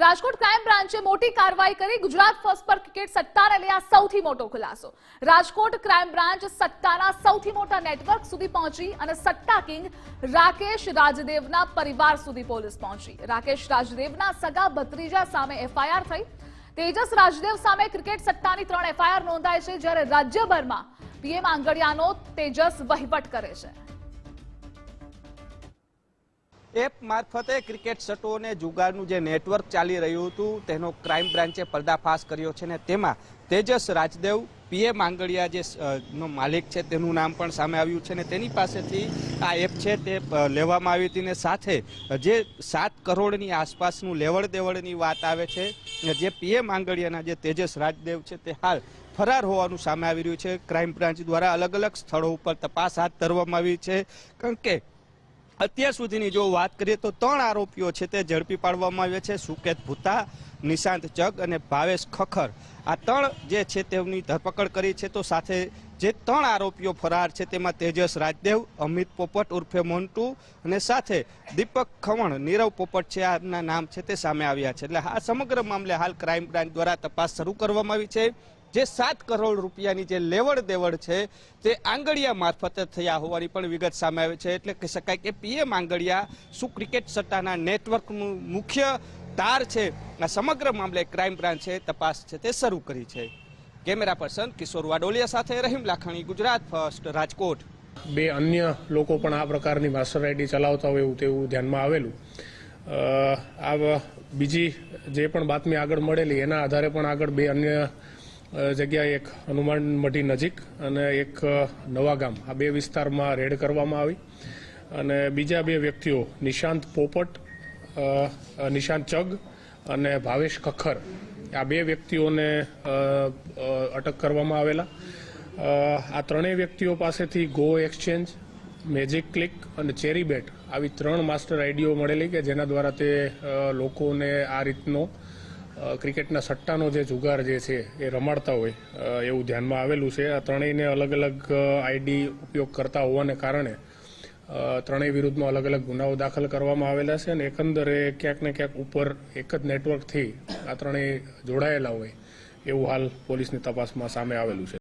Rajkot crime બ્રાન્ચે મોટી કાર્યવાહી કરી. ગુજરાત ફર્સ્ટ પર ક્રિકેટ સત્તાને લઈ આ સૌથી મોટો ખુલાસો. રાજકોટ ક્રાઇમ બ્રાન્ચ સત્તાના સૌથી મોટા નેટવર્ક સુધી પહોંચી અને સત્તા કિંગ રાકેશ રાજદેવના પરિવાર સુધી પોલીસ પહોંચી. રાકેશ રાજદેવના સગા ભત્રીજા સામે એફઆઈઆર થઈ. તેજસ રાજદેવ સામે ક્રિકેટ સત્તાની ત્રણ એફઆઈઆર નોંધાય છે, જ્યારે રાજ્યભરમાં પીએમ આંગડિયાનો તેજસ વહીવટ કરે છે. એપ મારફતે ક્રિકેટ સટ્ટો અને જુગારનું જે નેટવર્ક ચાલી રહ્યું હતું, તેનો ક્રાઇમ બ્રાન્ચે પર્દાફાશ કર્યો છે ને તેમાં તેજસ રાજદેવ પીએ માંગડિયા જે નો માલિક છે, તેનું નામ પણ સામે આવ્યું છે ને તેની પાસેથી આ એપ છે તે લેવામાં આવી હતી ને સાથે જે સાત કરોડની આસપાસનું લેવડ દેવડની વાત આવે છે જે પીએ માંગડિયાના જે તેજસ રાજદેવ છે તે હાલ ફરાર હોવાનું સામે આવી રહ્યું છે. ક્રાઇમ બ્રાન્ચ દ્વારા અલગ અલગ સ્થળો ઉપર તપાસ હાથ ધરવામાં આવી છે. કારણ કે અત્યાર સુધીની જો વાત કરીએ તો ત્રણ આરોપીઓ છે તે ઝડપી પાડવામાં આવ્યા છે. સુકેત ભૂતા, નિશાંત ચગ અને ભાવેશ ખખર. આ ત્રણ જે છે તેમની ધરપકડ કરી છે. તો સાથે જે ત્રણ આરોપીઓ ફરાર છે તેમાં તેજસ રાજદેવ, અમિત પોપટ ઉર્ફે મોન્ટુ અને સાથે દીપક ખવણ નીરવ પોપટ છે. આના નામ છે તે સામે આવ્યા છે. એટલે આ સમગ્ર મામલે હાલ ક્રાઇમ બ્રાન્ચ દ્વારા તપાસ શરૂ કરવામાં આવી છે. જે સાત કરોડ રૂપિયાની જે લેવડ દેવડ છે, તે આંગળિયા મારફતે થયા હોવાની પણ વિગત સામે આવે છે. એટલે કહી શકાય કે પીએમ આંગળિયા શું ક્રિકેટ સટ્ટાના નેટવર્કનું મુખ્ય તાર છે? આ સમગ્ર મામલે ક્રાઇમ બ્રાન્ચે તપાસ છે તે શરૂ કરી છે. કેમેરા પર્સન કિશોર વાડોલિયા સાથે રહીમ લાખાણી, ગુજરાત ફર્સ્ટ, રાજકોટ. બે અન્ય લોકો પણ આ પ્રકારની માસ્ટર આઈડી ચલાવતા હોય એવું તેવું ધ્યાનમાં આવેલું. આ બીજી જે પણ બાતમી આગળ મળેલી, એના આધારે પણ આગળ બે અન્ય જગ્યાએ એક હનુમાન મઢી નજીક અને એક નવાગામ નવા ગામ. આ બે વિસ્તારમાં રેડ કરવામાં આવી અને બીજા બે વ્યક્તિઓ, નિશાંત પોપટ નિશાંત ચગ અને ભાવેશ ખખર, આ બે વ્યક્તિઓને અટક કરવામાં આવેલા. આ ત્રણેય વ્યક્તિઓ પાસેથી ગો એક્સચેન્જ મેજિક ક્લિક અને ચેરી બેટ આવી ત્રણ માસ્ટર આઈડીઓ મળેલી કે જેના દ્વારા તે લોકોને આ રીતનો ક્રિકેટના સટ્ટાનો જે જુગાર જે છે એ રમાડતા હોય એવું ધ્યાનમાં આવેલું છે. આ ત્રણેયને અલગ અલગ આઈડી ઉપયોગ કરતા હોવાને કારણે ત્રણેય વિરુદ્ધમાં અલગ અલગ ગુનાઓ દાખલ કરવામાં આવેલા છે અને એકંદરે ક્યાંક ને ક્યાંક ઉપર એક જ નેટવર્કથી આ ત્રણેય જોડાયેલા હોય, એવું હાલ પોલીસની તપાસમાં સામે આવેલું છે.